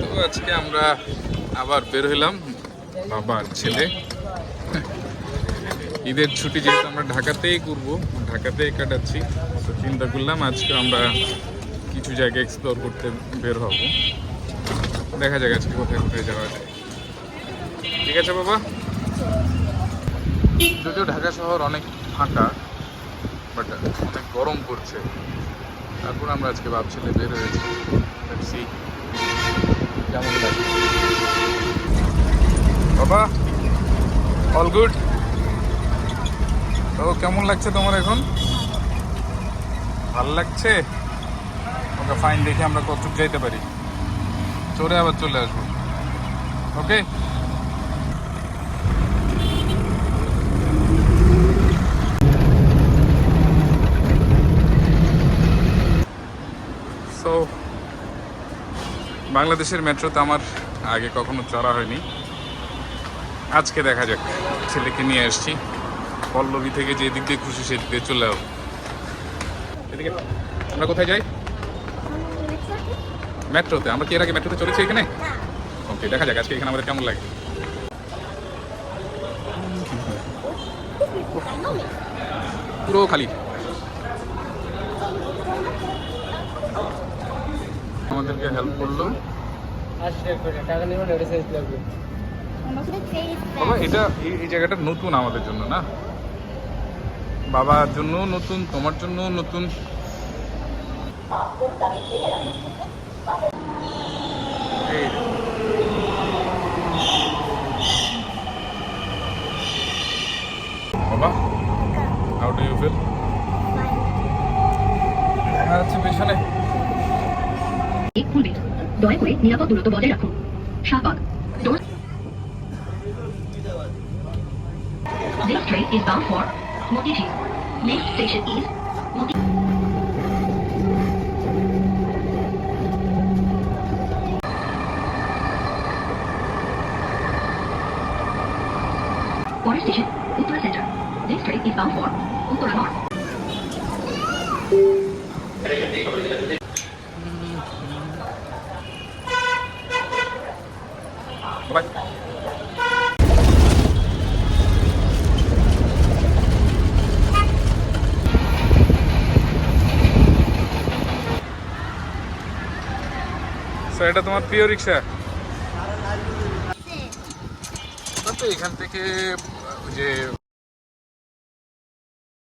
তো আজকে আমরা আবার বের হইলাম বাবা আর ছেলে। ঈদের ছুটি যেহেতু আমরা ঢাকাতেই করব, ঢাকাতেই কাটাচ্ছি, তো চিন্তা করলাম আজকে আমরা কিছু জায়গা এক্সপ্লোর করতে বের হব। দেখা যাক আজকে কোথায় কোথায় যাওয়া যায়। ঠিক আছে বাবা? যদিও ঢাকা শহর অনেক ফাঁকা বাট অনেক গরম পড়ছে। তারপর আমরা আজকে ভাবছিলে বের হয়েছি। বাবা অল গুড তো কেমন লাগছে তোমার এখন? ভালো লাগছে? ওকে ফাইন দেখে আমরা কত যাইতে পারি। চড়ে আবার চলে আসব। ওকে বাংলাদেশের মেট্রোতে আমার আগে কখনো চড়া হয়নি। আজকে দেখা যাক, ছেলেকে নিয়ে আসছি। পল্লবী থেকে যে দিক দিয়ে খুশি সেদিক দিয়ে চলে যাব আমরা কোথায় যাই? মেট্রোতে। আমরা কি এর আগে মেট্রোতে চলেছি এখানে? ওকে, দেখা যাক আজকে এখানে আমাদের কেমন লাগে। পুরো খালি। আমাদেরকে হেল্প করল। বাবা এটা এই জায়গাটা নতুন আমাদের জন্য না? বাবার জন্য নতুন তোমার জন্য নতুন। এই। বাবা হাউ ডু ইউ ফিল দেখা যাচ্ছে পেছনে। গেট খুলবে দয়া করে নিরাপদ দূরত্ব বজায় রাখুন Shahbag This train is bound for Motiji. Next station is Moti. পরের station Uttara centre This train is bound for Uttara north bye sir এটা তোমার প্রিয় রিক্সা? তো এখান থেকে ওই যে